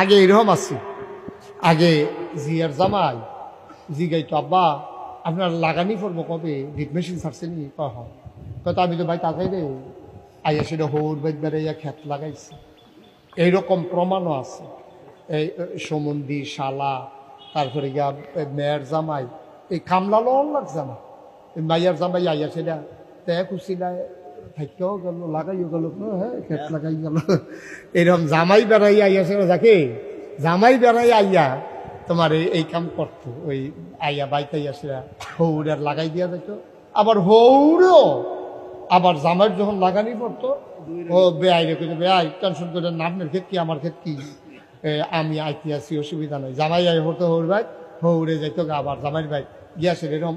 আগে এরকম আছে। আগে জিয়ার জামাই জিগাই তো আব্বা, আপনার লাগানি পড়ব কবে ডিপ মেশিন ছাড়ছে নি? কহ। কত আমি তো ভাই তাকাই রে আইয়া সেটা হৌর বাইক বেড়াইয়া খেত লাগাইছে। এইরকম প্রমাণও আছে। এই সমন্দি, শালা, তারপরে গিয়া মেয়ের জামাই, এই লাগছে না এই মাইয়ার জামাই আইয়া সেটা তে কুচিলায় থাকেও গেল, লাগাইও গেল হ্যাঁ খেত লাগাই গেল। এরকম জামাই বেড়াই আইয়া সেটা যাকে জামাই বেড়াই আইয়া তোমার এই কাম করতো, ওই আইয়া বাইতে আইয়া সেটা হৌরের লাগাই দিয়া যেত আবার হৌরও আবার জামাইয়ের যখন লাগানি পড়তো, ও বেআই রে কিন্তু বেআই, টেনশন করে না, আপনার ক্ষেত কি, আমার ক্ষেত কি? আমি আইতে আসি, অসুবিধা নাই। জামাই আই হতো হৌর ভাই, হৌরে যাইতো আবার জামাইয়ের ভাই গিয়াছে এরকম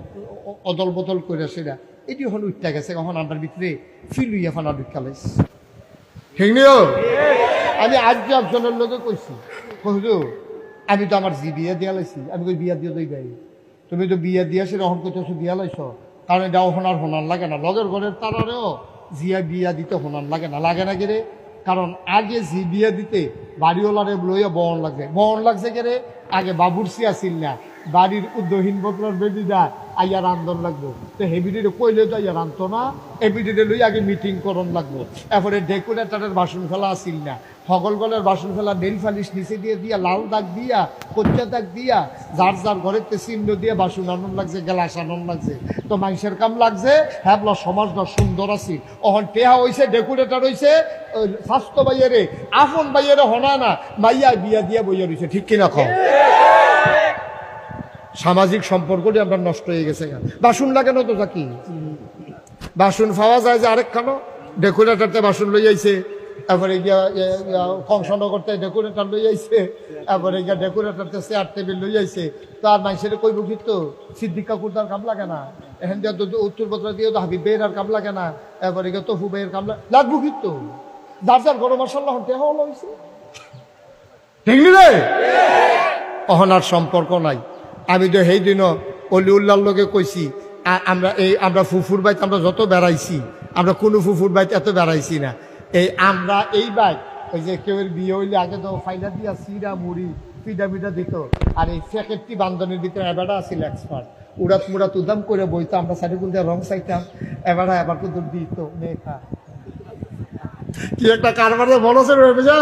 অদল বদল করে সেটা এটি হল উঠতে গেছে কখন আমার ভিতরে এখন আর ঢুকালাইস ঠিক নিও আমি আজ যে একজনের লোকে কইছি কহিল আমি তো আমার জি বিয়ে দিয়া লাইছি আমি কই বিয়া দিয়ে দই গাই তুমি তো বিয়া দিয়া সে রহন করতেছো বিয়া লাইছ। কারণ এটা হোনার হোনার লাগে না। লগের ঘরের তারারেও জিয়া বিয়া দিতে হোনার লাগে না। লাগে না গেরে কারণ আগে জি বিয়া দিতে বাড়িওয়ালারে লইয়া বহন লাগছে। বহন লাগছে গেরে আগে বাবুরসি আসিল না। বাড়ির উদ্যোহীন বত্রার বেদিদা আইয়া রান্ধন লাগবো। তো হেবিডিরে কইলে তো আইয়া রান্ধতো না এবিডিরে লই আগে মিটিং করন লাগবো। এরপরে ডেকোরেটারের বাসন ফেলা আসিল না। হগলগলের বাসন ফেলা নেল ফালিশ নিচে দিয়ে দিয়া, লাল দাগ দিয়া, কচ্চা দাগ দিয়া, যার যার ঘরের তে চিহ্ন দিয়ে বাসন আনন লাগছে, গেলাস আনন লাগছে। তো মাংসের কাম লাগছে হ্যাঁ সমাজটা সুন্দর আছে। অহন টেহা হইছে ডেকোরেটার হইছে স্বাস্থ্য বাইয়েরে আপন বাইয়েরে হনা না, মাইয়া বিয়া দিয়া বইয়া রইছে, ঠিক কিনা কম সামাজিক সম্পর্কটি আমরা নষ্ট হয়ে গেছে বাসন লাগে না তো কি বাসন পাওয়া যায় যে আরেক খানো ডেকোরেটারতে বাসন লই আইছে। তারপরে গিয়া কংসনগরতে ডেকোরেটার লই আইছে। তারপরে গিয়া ডেকোরেটারতে চেয়ার টেবিল লই আইছে। তার মানুষের কইব কিন্তু সিদ্দিক কাকুর তার কাম লাগে না। এখান দিয়ে তো উত্তর পত্র দিয়ে তো হাবিব বেয়ের আর কাম লাগে না। তারপরে গিয়া তফু বেয়ের কাম লাগে লাগবো কিন্তু যার যার গরম মশলা হতে হওয়া হয়েছে ঠিক রে? অহনার সম্পর্ক নাই। আমি তো সেই দিনও অলি উল্লার লোকে কইছি আমরা এই, আমরা ফুফুর বাইতে আমরা যত বেড়াইছি, আমরা কোনো ফুফুর বাইতে এত বেড়াইছি না। এই আমরা এই বাইক ওই যে কেউ বিয়ে হইলে আগে তো ফাইলা দিয়া সিরা, মুড়ি পিডা মিডা দিত। আর এই ফ্যাকেটটি বান্ধনের ভিতরে এবারটা আছিল এক্সপার্ট উড়াত মুড়াত উদাম করে বইতো, আমরা সাইডে কুলতে রং চাইতাম এবার এবার কিন্তু দিত মেঘা কি একটা কারবারে বড় সে রয়ে যা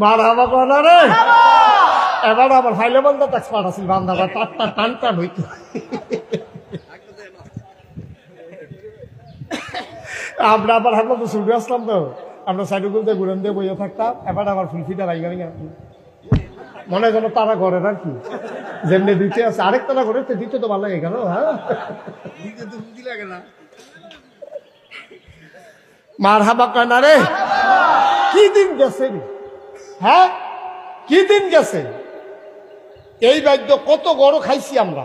মার কনা রে? এবার আবার ফাইলে বান্ধা এক্সপার্ট আছিল বান্ধাটা টান টান টান হইতো আমরা আবার হাবলাম তো শুরু আসলাম তো। আমরা সাইডে গুলতে ঘুরেন দিয়ে বইয়ে থাকতাম। এবার আবার ফুলফিটা লাগবে না মনে যেন তারা করে আর কি যেমনি দিতে আছে আরেক তারা করে তো দিতে তো ভালো লাগে কেন হ্যাঁ? মার হাবা কয় না রে? কি দিন গেছে হ্যাঁ? কি দিন গেছে? এই বাদ্য কত গড় খাইছি আমরা।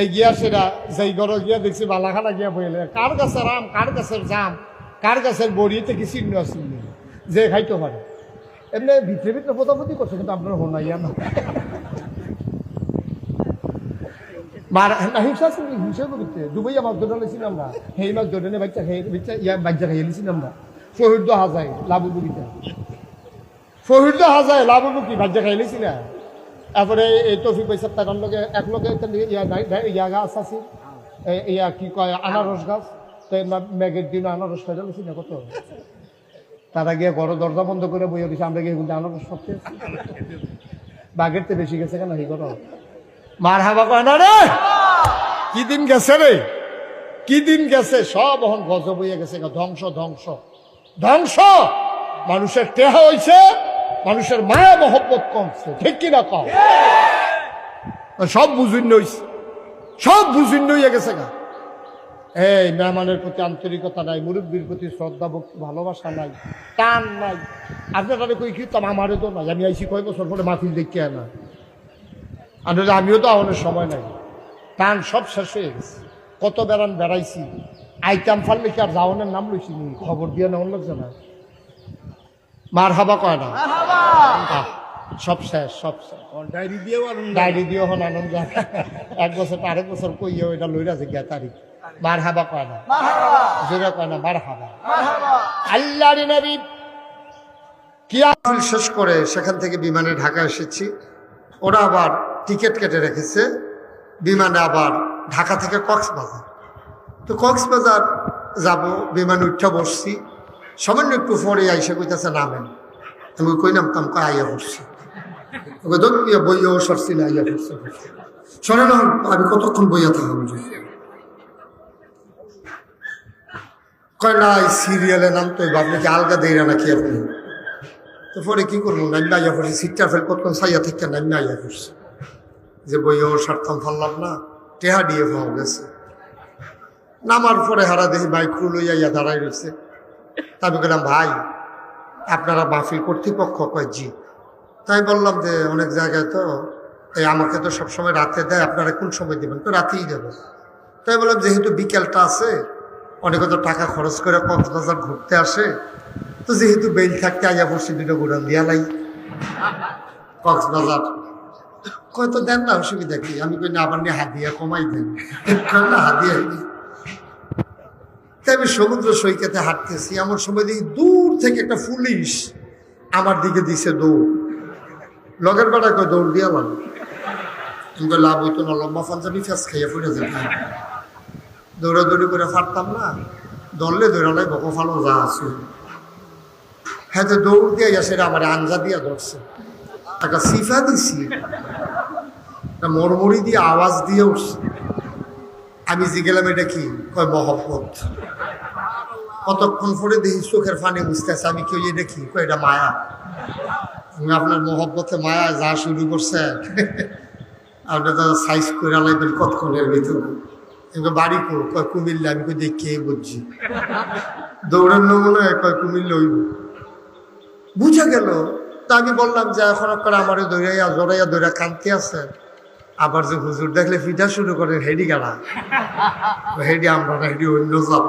এই গিয়া সেরা যেই গড় গিয়া দেখছি, বালাখানা গিয়া বইলে কার গাছের আম, কার গাছের জাম, কার গাছের বড়িতে কি চিহ্ন আছে? যে খাইতে পারে। এমনি ভিতরে ভিতরে পোতাপতি করছে, কিন্তু আপনার হোনাইয়া না মার হিংসা আছে? হিংসা করতে দুবাই মাছ ধরে লেছিলাম আমরা। সেই মাছ ধরে বাচ্চা খেয়ে বাচ্চা ইয়া বাচ্চা খেয়ে লেছিলাম আমরা। ফহির দো হাজায় লাভ বুকিটা ফহির দো হাজায় লাভ বুকি বাচ্চা খেয়ে লেছিল তারপরে এই তফিক পয়সা টাকার লগে এক লগে ইয়া গাছ আছে। ইয়া কি কয়, আনারস গাছ। তো মেঘের দিন আনারস খাইতে লেছি না, কত তারা গিয়ে ঘর দরজা বন্ধ করে বইয়ে দিছে, আমরা গিয়ে কিন্তু আনারস সবচেয়ে বাঘের তো বেশি গেছে কেন এই করো মার হাবা কয়, না রে! কি দিন গেছে রে? কি দিন গেছে? সব এখন গজ বইয়া গেছে ধ্বংস ধ্বংস। ধ্বংস! মানুষের টেহা হইছে। মানুষের মায়া মহব্বত কমছে ঠিক কিনা কম? সব বুঝুন সব বুঝুন গেছে গা। এই মেহমানের প্রতি আন্তরিকতা নাই, মুরব্বীর প্রতি শ্রদ্ধা ভক্তি, ভালোবাসা নাই, টান নাই। আপনারা কই কি তাম আমারও তো নাই। আমি আইসি কয় বছর পরে মাহফিল দেখি না। আর আমিও তো আমাদের সময় নাই। টান সব শেষ হয়ে গেছে। কত বেড়ান বেড়াইছি। আইতাম ফাললে কি আর যাওয়ানের নাম লইছি খবর দিয়ে নেওয়ার লাগছে না মার হাবা কয় না? সব শেষ সব শেষ। ডায়েরি দিয়েও ডায়েরি দিয়ে হন আনন্দ এক বছর আরেক বছর কইয়ে ওইটা লইরা আছে গিয়া তারিখ। মার হাবা কয় না? জোরে কয় না মার হাবা আল্লাহর নবী কিয়াফিল শেষ করে সেখান থেকে বিমানে ঢাকা এসেছি। ওরা আবার টিকিট কেটে রেখেছে। বিমানে আবার ঢাকা থেকে কক্সবাজার। তো কক্সবাজার যাব বিমানে উঠা বসছি। সামান্য একটু পরে আইসা কইতাছে নামেন আমি কই নামতাম কয় আইয়া বসছি ওকে দোক নিয়ে বইয়াও সরছি না আইয়া বসছে শোনে না, আমি কতক্ষণ বইয়া থাকলাম কয়, না, এই সিরিয়ালে নাম তো আপনি কি আলগা দেয় নাকি আপনি? তো পরে কি করব, নাইমা আইয়া পড়ছি সিটটা ফেল কতক্ষণ সাইয়া থেকে নাইমা আইয়া পড়ছি। যে বইয়াও সারতাম ফারলাম না, টেহা দিয়ে পাওয়া গেছে। নামার পরে হারা দেখি বাইক লইয়া ইয়া দাঁড়াই রয়েছে আমি বললাম, ভাই, আপনারা মাহফিল কর্তৃপক্ষ কয় জি? তাই বললাম যে, অনেক জায়গায় তো এই আমাকে তো সবসময় রাতে দেয়, আপনারা কোন সময় দেবেন? তো রাতেই দেবে। তাই বললাম, যেহেতু বিকেলটা আছে, অনেকে তো টাকা খরচ করে কক্সবাজার ঘুরতে আসে, তো যেহেতু বেল থাকতে আইয়া বসে দুটো গুড়ান দিয়া নাই কক্সবাজার। কয়, তো দেন না, অসুবিধা কি? আমি কই আবার নিয়ে হাদিয়া কমাই দেন। না হাদিয়া তাই আমি সমুদ্র সৈকতে হাঁটতেছি। এমন সময় দেখি দূর থেকে একটা পুলিশ আমার দিকে দিছে দৌড়। লগের বেড়া কয়, দৌড় দিয়ে লাভ আমি লাভ হইতো না, লম্বা পাঞ্জাবি ফেস খাইয়া পড়ে যাবে। দৌড়াদৌড়ি করে ফারতাম না। দললে দৌড়ালাই বকো ফালো যা আছে। হ্যাঁ যে দৌড় দিয়ে গেছে আমার আঞ্জা দিয়া ধরছে। একটা সিফা দিছি। মরমরি দিয়ে আওয়াজ দিয়ে উঠছে। আমি যে গেলাম এটা কি? কয়, মহব্বত। কতক্ষণ পরে দেখি চোখের ফানে বুঝতেছে আমি কেউ এটা কি? কয়, এটা মায়া। আপনার মহব্বতে মায়া যা শুরু করছে। আপনি তো সাইজ করে লাইবেন কতক্ষণের ভিতর। বাড়ি কো? কয়, কুমিল্লা। আমি কই, দেখি বুঝছি। দৌড়ানো মনে হয়, কয়, কুমিল্লা হইব। বুঝা গেল। তা আমি বললাম যে এখন করে আমারে দৌড়াইয়া জোরাইয়া দৌড়া কান্তি আছে আবার যে হুজুর দেখলে ফিটা শুরু করেন হেডি গাড়া হেডি আমরা হেডি অন্য জাত